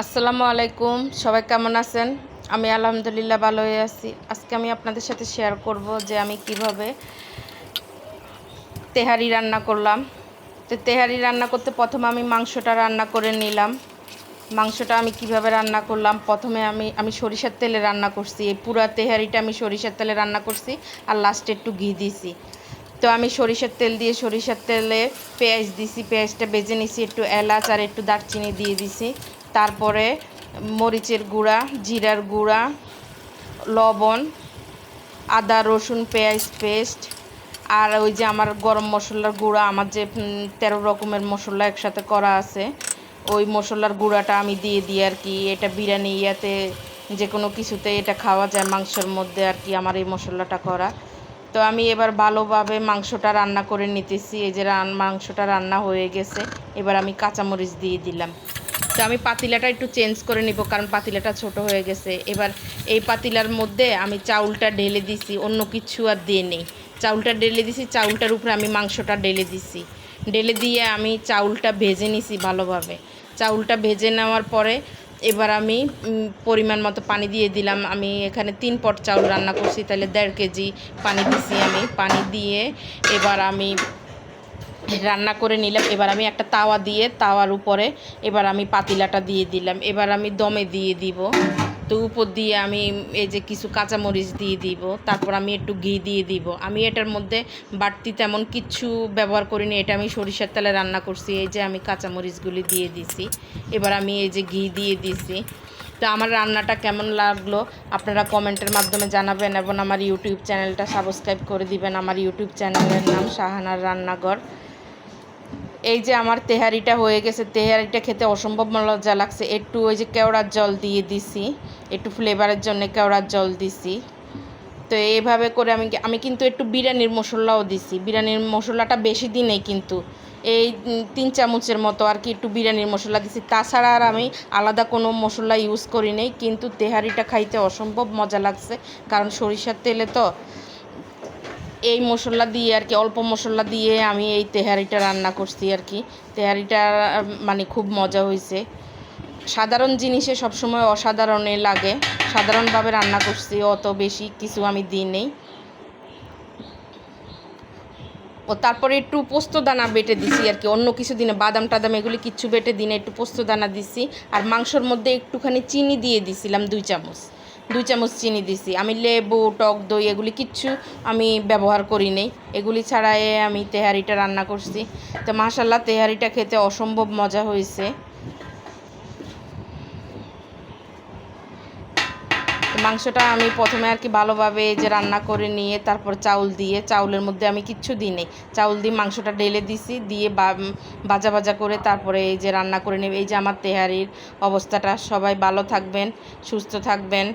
আসসালামু আলাইকুম, সবাই কেমন আছেন? আমি আলহামদুলিল্লাহ ভালো হয়ে আছি। আজকে আমি আপনাদের সাথে শেয়ার করব যে আমি কীভাবে তেহারি রান্না করলাম। তো তেহারি রান্না করতে প্রথমে আমি মাংসটা রান্না করে নিলাম। মাংসটা আমি কীভাবে রান্না করলাম? প্রথমে আমি আমি সরিষার তেলে রান্না করছি। এই পুরা তেহারিটা আমি সরিষার তেলে রান্না করছি আর লাস্টে একটু ঘি দিছি। তো আমি সরিষার তেল দিয়ে সরিষার তেলে পেঁয়াজ দিছি। পেঁয়াজটা বেজে নিছি একটু এলাচ আর একটু দারচিনি দিয়ে দিছি। তারপরে মরিচের গুঁড়া, জিরার গুঁড়া, লবণ, আদা, রসুন, পেঁয়াজ পেস্ট, আর ওই যে আমার গরম মশলার গুঁড়া, আমার যে তেরো রকমের মশলা একসাথে করা আছে, ওই মশলার গুঁড়াটা আমি দিয়ে দিই আর কি। এটা বিরিয়ানি ইয়াতে যে কোনো কিছুতে এটা খাওয়া যায় মাংসের মধ্যে আর কি, আমার এই মশলাটা করা। তো আমি এবার ভালোভাবে মাংসটা রান্না করে নিতেছি, এই যে মাংসটা রান্না হয়ে গেছে, এবার আমি কাঁচামরিচ দিয়ে দিলাম। তো আমি পাতিলাটা একটু চেঞ্জ করে নিব, কারণ পাতিলাটা ছোট হয়ে গেছে। এবার এই পাতিলার মধ্যে আমি চাউলটা ঢেলে দিছি, অন্য কিছু আর দিয়ে নেই। চাউলটা ঢেলে দিছি, চাউলটার উপরে আমি মাংসটা ঢেলে দিছি। ঢেলে দিয়ে আমি চাউলটা ভেজে নিছি ভালোভাবে। চাউলটা ভেজে নেওয়ার পরে এবার আমি পরিমাণ মতো পানি দিয়ে দিলাম। আমি এখানে তিন পট চাউল রান্না করছি, তাহলে দেড় কেজি পানি দিছি আমি। পানি দিয়ে এবার আমি রান্না করে নিলাম। এবার আমি একটা তাওয়া দিয়ে তাওয়ার উপরে এবার আমি পাতিলাটা দিয়ে দিলাম। এবার আমি দমে দিয়ে দিব। তো উপর দিয়ে আমি এই যে কিছু কাঁচামরিচ দিয়ে দিব। তারপর আমি একটু ঘি দিয়ে দিব। আমি এটার মধ্যে বাড়তি তেমন কিচ্ছু ব্যবহার করিনি। এটা আমি সরিষার তেলে রান্না করছি। এই যে আমি কাঁচামরিচগুলি দিয়ে দিছি। এবার আমি এই যে ঘি দিয়ে দিছি। তো আমার রান্নাটা কেমন লাগল আপনারা কমেন্টের মাধ্যমে জানাবেন এবং আমার ইউটিউব চ্যানেলটা সাবস্ক্রাইব করে দিবেন। আমার ইউটিউব চ্যানেলের নাম শাহানার রান্নাঘর। এই যে আমার তেহারিটা হয়ে গেছে, তেহারিটা খেতে অসম্ভব মজা লাগছে। একটু ওই যে কেওড়ার জল দিয়ে দিছি, একটু ফ্লেভারের জন্য কেওড়ার জল দিছি। তো এইভাবে করে আমি আমি কিন্তু একটু বিরিয়ানির মশলাও দিছি। বিরিয়ানির মশলাটা বেশি দিই কিন্তু এই তিন চামচের মতো আর কি একটু বিরিয়ানির মশলা দিছি। তাছাড়া আর আমি আলাদা কোনো মশলা ইউজ করি নাই, কিন্তু তেহারিটা খাইতে অসম্ভব মজা লাগছে। কারণ সরিষার তেলে তো এই মশলা দিয়ে আর কি, অল্প মশলা দিয়ে আমি এই তেহারিটা রান্না করছি আর কি। তেহারিটা মানে খুব মজা হয়েছে সাধারণ জিনিসে সবসময় অসাধারণে লাগে। সাধারণভাবে রান্না করছি, অত বেশি কিছু আমি দিই নেই। ও তারপরে একটু পোস্ত দানা বেটে দিছি আর কি, অন্য কিছু দিনে বাদাম টাদাম এগুলি কিচ্ছু বেটে দিনে একটু পোস্ত দানা দিছি। আর মাংসর মধ্যে একটুখানি চিনি দিয়ে দিছিলাম দুই চামচ। দুই চামচ চিনি দিছি। আমি লেবু, টক দই এগুলি কিচ্ছু আমি ব্যবহার করি নেই। এগুলি ছাড়াই আমি তেহারিটা রান্না করছি। তো মাসাল্লাহ তেহারিটা খেতে অসম্ভব মজা হয়েছে। মাংসটা আমি প্রথমে আর কি ভালোভাবে যে রান্না করে নিয়ে তারপর চাউল দিয়ে, চাউলের মধ্যে আমি কিচ্ছু দিই নেই। চাউল দিয়ে মাংসটা ঢেলে দিছি, দিয়ে বা- ভাজা ভাজা করে তারপরে এই যে রান্না করে নেবে। এই যে আমার তেহারির অবস্থাটা। সবাই ভালো থাকবেন, সুস্থ থাকবেন।